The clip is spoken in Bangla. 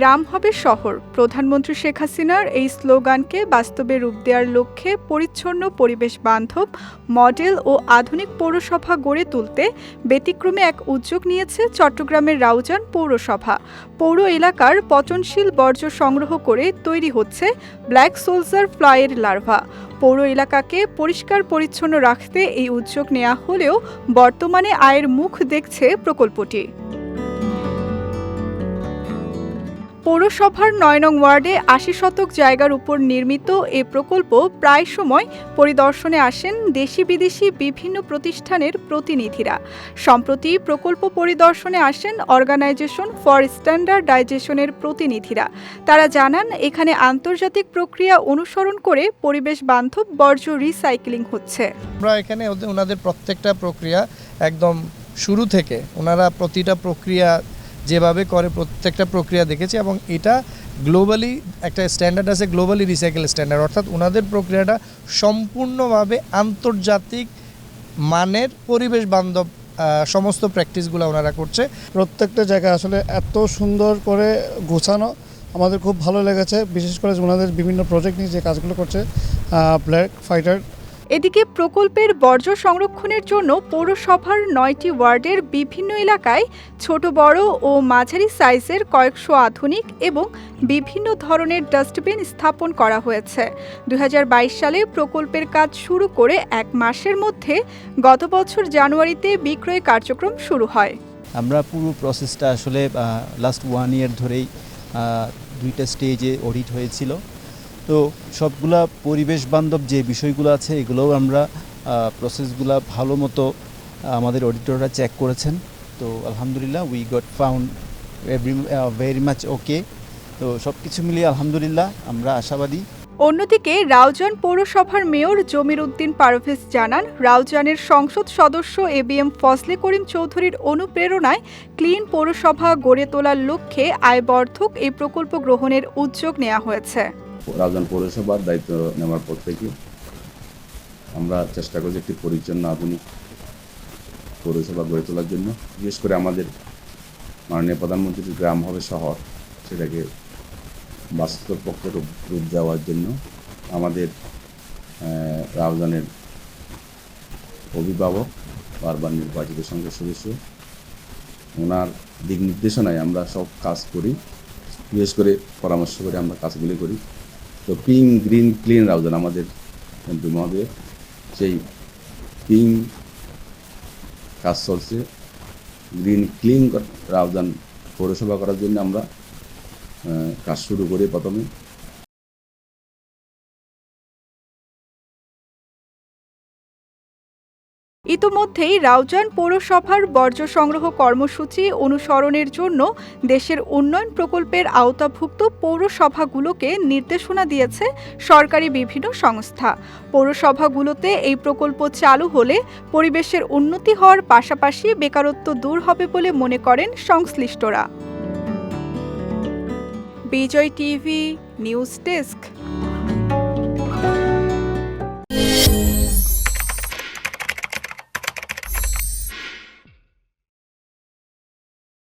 গ্রাম হবে শহর। প্রধানমন্ত্রী শেখ হাসিনার এই স্লোগানকে বাস্তবে রূপ দেওয়ার লক্ষ্যে পরিচ্ছন্ন পরিবেশ বান্ধব, মডেল ও আধুনিক পৌরসভা গড়ে তুলতে ব্যতিক্রমে এক উদ্যোগ নিয়েছে চট্টগ্রামের রাউজান পৌরসভা। পৌর এলাকার পচনশীল বর্জ্য সংগ্রহ করে তৈরি হচ্ছে ব্ল্যাক সোলজার ফ্লাইয়ের লার্ভা। পৌর এলাকাকে পরিষ্কার পরিচ্ছন্ন রাখতে এই উদ্যোগ নেওয়া হলেও বর্তমানে আয়ের মুখ দেখছে প্রকল্পটি। পৌরসভার নয় নং ওয়ার্ডে আশি শতক জায়গার উপর নির্মিত এ প্রকল্প প্রায় সময় পরিদর্শনে আসেন দেশি বিদেশি বিভিন্ন প্রতিষ্ঠানের প্রতিনিধিরা। সম্প্রতি প্রকল্প পরিদর্শনে আসেন অর্গানাইজেশন ফর স্ট্যান্ডার্ডাইজেশনের প্রতিনিধিরা। তারা জানান, এখানে আন্তর্জাতিক প্রক্রিয়া অনুসরণ করে পরিবেশ বান্ধব বর্জ্য রিসাইক্লিং হচ্ছে। আমরা এখানে ওনাদের প্রত্যেকটা প্রক্রিয়া একদম শুরু থেকে, ওনারা প্রতিটা প্রক্রিয়া যেভাবে করে প্রত্যেকটা প্রক্রিয়া দেখেছি এবং এটা গ্লোবালি একটা স্ট্যান্ডার্ড আছে গ্লোবালি রিসাইকেল স্ট্যান্ডার্ড অর্থাৎ ওনাদের প্রক্রিয়াটা সম্পূর্ণভাবে আন্তর্জাতিক মানের পরিবেশ বান্ধব সমস্ত প্র্যাকটিসগুলো ওনারা করছে। প্রত্যেকটা জায়গা আসলে এত সুন্দর করে গোছানো আমাদের খুব ভালো লেগেছে। বিশেষ করে ওনাদের বিভিন্ন প্রজেক্ট নিয়ে যে কাজগুলো করছে ব্ল্যাক ফাইটার এদিকে প্রকল্পের বর্জ্য সংরক্ষণের জন্য পৌরসভার নয়টি ওয়ার্ডের বিভিন্ন এলাকায় ছোট, বড় ও মাঝারি সাইজের কয়েকশো আধুনিক এবং বিভিন্ন ধরনের ডাস্টবিন স্থাপন করা হয়েছে। দু হাজার বাইশ সালে প্রকল্পের কাজ শুরু করে এক মাসের মধ্যে গত বছর জানুয়ারিতে বিক্রয় কার্যক্রম শুরু হয়। আমরা পুরো প্রসেসটা আসলে লাস্ট ওয়ান ইয়ার ধরেই দুইটা স্টেজে অডিট হয়েছিল। তো সবগুলা পরিবেশ বান্ধব যে বিষয়গুলো আছে, এগুলোও আমরা প্রসেসগুলো ভালো মতো আমাদের অডিটররা চেক করেছেন। তো আলহামদুলিল্লাহ we got found every very much okay তো সব কিছু মিলিয়ে আলহামদুলিল্লাহ, আমরা আশাবাদী। অন্যদিকে রাউজান পৌরসভার মেয়র জমির উদ্দিন পারভেজ জানান, রাউজানের সংসদ সদস্য A B M Fazle Karim চৌধুরীর অনুপ্রেরণায় ক্লিন পৌরসভা গড়ে তোলার লক্ষ্যে আয়বর্ধক এই প্রকল্প গ্রহণের উদ্যোগ নেওয়া হয়েছে। রাজধানী পৌরসভার দায়িত্ব নেওয়ার পর থেকে আমরা চেষ্টা করছি একটি পরিচ্ছন্ন আধুনিক পৌরসভা গড়ে তোলার জন্য। বিশেষ করে আমাদের মাননীয় প্রধানমন্ত্রীর গ্রাম হবে শহর, সেটাকে বাস্তব পক্ষে রূপ দেওয়ার জন্য আমাদের রাজধানের অভিভাবক, বারবার নির্বাচিত সংসদ সদস্য, ওনার দিক নির্দেশনায় আমরা সব কাজ করি। বিশেষ করে পরামর্শ করে আমরা কাজগুলি করি। তো পিং গ্রিন ক্লিন রাউজান আমাদের এমপি মহোদয় সেই পিং কাজ চলছে। গ্রিন ক্লিন রাউজান পৌরসভা করার জন্য আমরা কাজ শুরু করি প্রথমে। ইতোমধ্যেই রাউজান পৌরসভার বর্জ্য সংগ্রহ কর্মসূচি অনুসরণের জন্য দেশের উন্নয়ন প্রকল্পের আওতাভুক্ত পৌরসভাগুলোকে নির্দেশনা দিয়েছে সরকারি বিভিন্ন সংস্থা। পৌরসভাগুলোতে এই প্রকল্প চালু হলে পরিবেশের উন্নতি হওয়ার পাশাপাশি বেকারত্ব দূর হবে বলে মনে করেন সংশ্লিষ্টরা। Bijoy TV, news desk.